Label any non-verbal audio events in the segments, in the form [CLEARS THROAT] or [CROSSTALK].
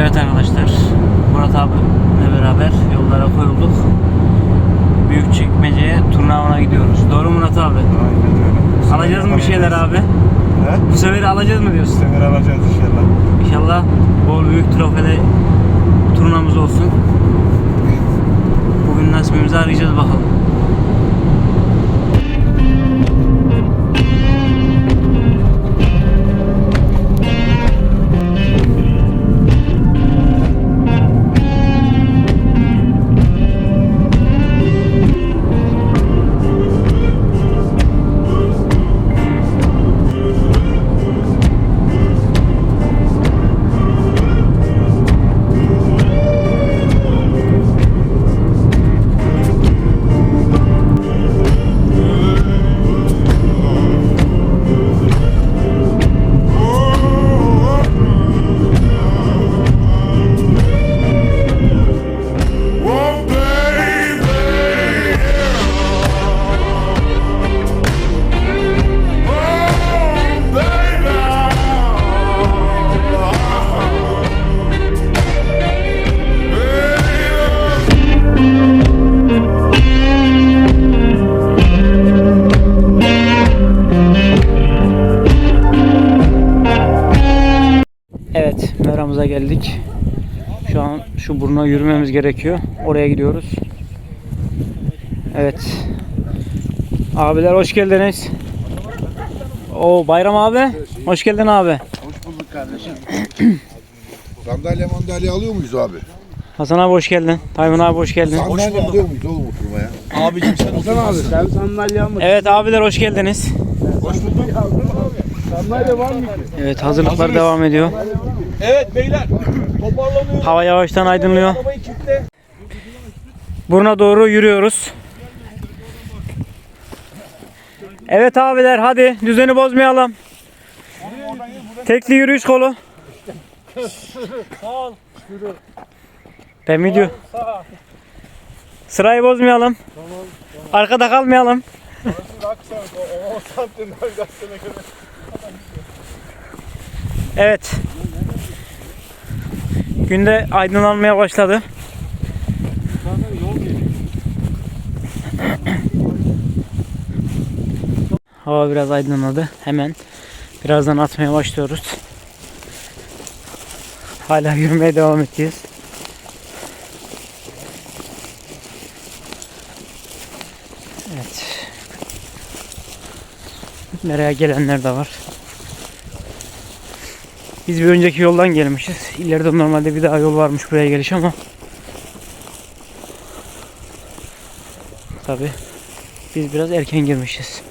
Evet arkadaşlar, Murat abimle beraber yollara koyulduk. Büyükçekmece'ye turnuvana gidiyoruz. Doğru mu Murat abi? Aynen öyle. Alacağız mı bir şeyler abi? He? Bu sefer alacağız mı diyorsun? Sefer alacağız inşallah. İnşallah bol büyük trofeli turnamız olsun. Bugün nasibimizi arayacağız bakalım. Meramıza geldik. Şu an şu buruna yürümemiz gerekiyor. Oraya gidiyoruz. Evet. Abiler hoş geldiniz. O Bayram abi. Hoş geldin abi. Hoş bulduk kardeşim. [CLEARS THROAT] Sandalye mandalye alıyor muyuz abi? Hasan abi hoş geldin. Tayfun abi hoş geldin. Sandalye alıyor muyuz oğlum oturmaya? Abicim sen otur. abi sen sandalye alma. Evet abiler hoş geldiniz. Hoş bulduk. Sandalye var mı ki? Evet hazırlıklar devam ediyor. Evet beyler. Toparlanıyoruz. Hava yavaştan aydınlıyor. Buruna doğru yürüyoruz. Evet abiler hadi düzeni bozmayalım. Tekli yürüyüş kolu. Ben video. Sırayı bozmayalım. Arkada kalmayalım. Evet. Günde aydınlanmaya başladı. Hava biraz aydınladı. Hemen birazdan atmaya başlıyoruz. Hala yürümeye devam edeceğiz. Evet. Nereye gelenler de var. Biz bir önceki yoldan gelmişiz. İleride normalde bir daha yol varmış buraya geliş ama Tabi biz biraz erken girmişiz.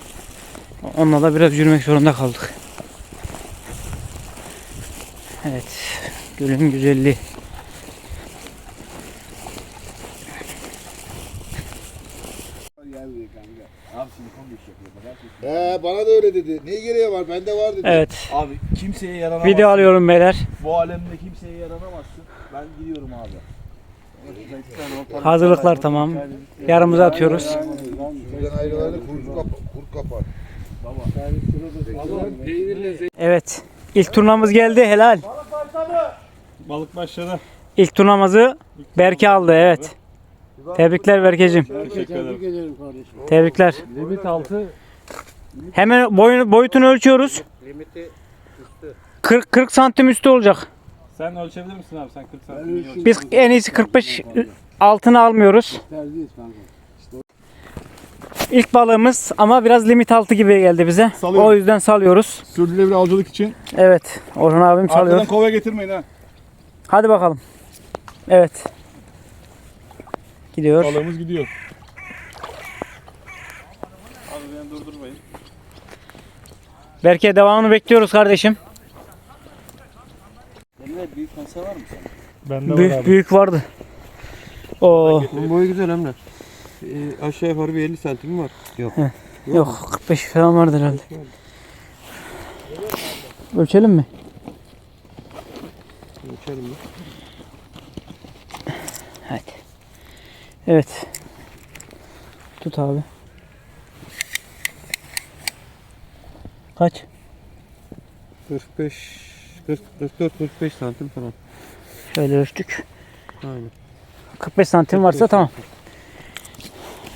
Onunla da biraz yürümek zorunda kaldık. Evet. Gölün güzelliği. He bana da öyle dedi. Ne gereği var? Bende var dedi. Evet. Abi kimseye yaranamazsın. Video alıyorum beyler. Bu alemde kimseye yaranamazsın. Ben gidiyorum abi. Hazırlıklar tamam. Yarımıza atıyoruz. Şuradan ayrılanı kurt, kap kurt kapar. Evet. İlk turnamız geldi. Helal. Balık başladı. İlk turnamızı Berke aldı. Evet. Tebrikler Berkeciğim. Teşekkür ederim. Tebrik ederim kardeşim. Tebrikler. Limit altı. Hemen boyunu, boyutunu ölçüyoruz. 40 40 santim üstü olacak. Sen ölçebilir misin abi? Sen 40 santim. Biz en iyisi 45 altını almıyoruz. İlk balığımız ama biraz limit altı gibi geldi bize. Salıyorum. O yüzden salıyoruz. Sürdürülebilir avcılık için. Evet. Orhan abim salıyor. Arkadan kova getirmeyin ha. Hadi bakalım. Evet. Gidiyor. Balığımız gidiyor. Abi beni durdurmayın. Berke devamını bekliyoruz kardeşim. Emre büyük konser var mı senin? Bende Büyük, büyük vardı. Oo. Bunun boyu güzel Emre. Ee, aşağı yukarı bir 50 santim var. Yok. Yok 45 falan vardır herhalde. Ölçelim mi? Ölçelim mi? Hadi. Evet. Tut abi. Kaç? 45 40 44 45 santim falan. Şöyle ölçtük. Aynen. 45 santim varsa tamam.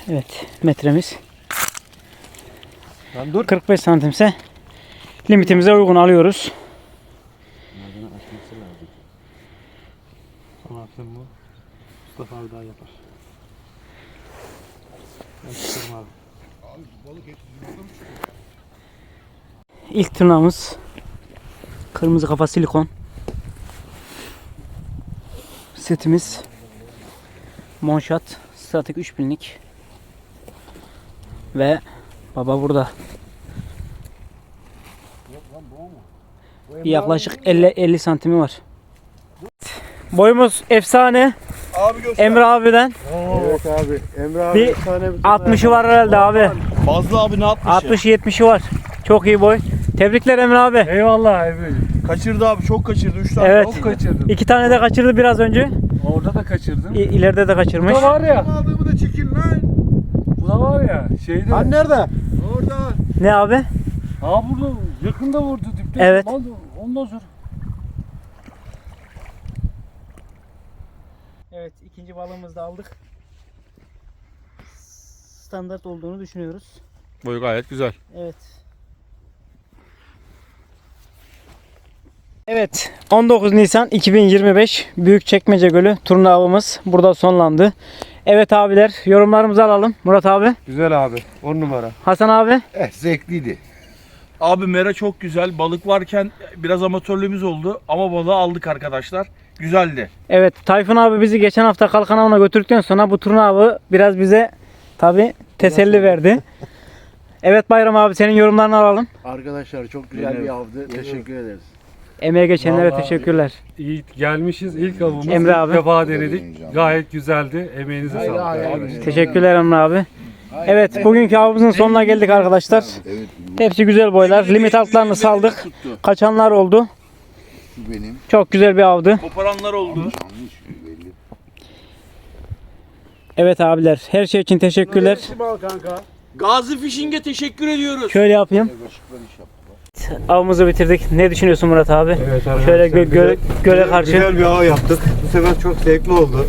Evet metremiz. Lan dur. 45 santimse limitimize uygun alıyoruz. Tamam sen bu. Mustafa abi daha yapar. İlk tırnağımız kırmızı kafa silikon. Setimiz Monşat Statik 3000'lik ve baba burada. Yaklaşık 50 50 santimi var. Boyumuz efsane. Abi göster. Emre abiden Evet abi. Emre abi Bir efsane bir 60'ı var herhalde abi. Fazla abi ne yapmış? 60-70'i var. Çok iyi boy. Tebrikler Emre abi. Eyvallah Emre. Kaçırdı abi çok kaçırdı. 3 tane. Evet. Çok kaçırdım. İki tane de kaçırdı biraz önce. Orada da kaçırdım. İ- ileride de Bu kaçırmış. da var ya. Aldığımı da çekin lan. Bu da var ya. Şeyde. Lan nerede? Orada. Ne abi? Ha burada yakında vurdu dipte. Evet. Ondan- Ondan sonra. Evet ikinci balığımızı da aldık. Standart olduğunu düşünüyoruz. Boyu gayet güzel. Evet. Evet 19 Nisan 2025 Büyükçekmece Gölü turna avımız burada sonlandı. Evet abiler yorumlarımızı alalım. Murat abi, Güzel abi. 10 numara. Hasan abi. Eh zevkliydi. Abi mera çok güzel. Balık varken biraz amatörlüğümüz oldu. Ama balığı aldık arkadaşlar. Güzeldi. Evet Tayfun abi bizi geçen hafta kalkan avına götürdükten sonra bu turna avı biraz bize tabi teselli verdi. [LAUGHS] Evet Bayram abi senin yorumlarını alalım. Arkadaşlar çok güzel bir avdı. Teşekkür ederiz. Emeğe geçenlere Vallahi- teşekkürler. İyi gelmişiz. İlk avımız. Emre İlk abi. defa denedik. Gayet güzeldi. Emeğinize sağlık. Teşekkürler Emre abi. Evet bugünkü avımızın sonuna geldik arkadaşlar. Evet. Hepsi güzel boylar. Limit altlarını saldık. Kaçanlar oldu. Şu benim. Çok güzel bir avdı. Koparanlar oldu. Evet abiler her şey için teşekkürler. Gazi Fishing'e teşekkür ediyoruz. Şöyle yapayım. Avımızı bitirdik. Ne düşünüyorsun Murat abi? Evet arkadaşlar. Şöyle gö- göle, güzel- göle karşı. Güzel bir av yaptık. Bu sefer çok zevkli oldu.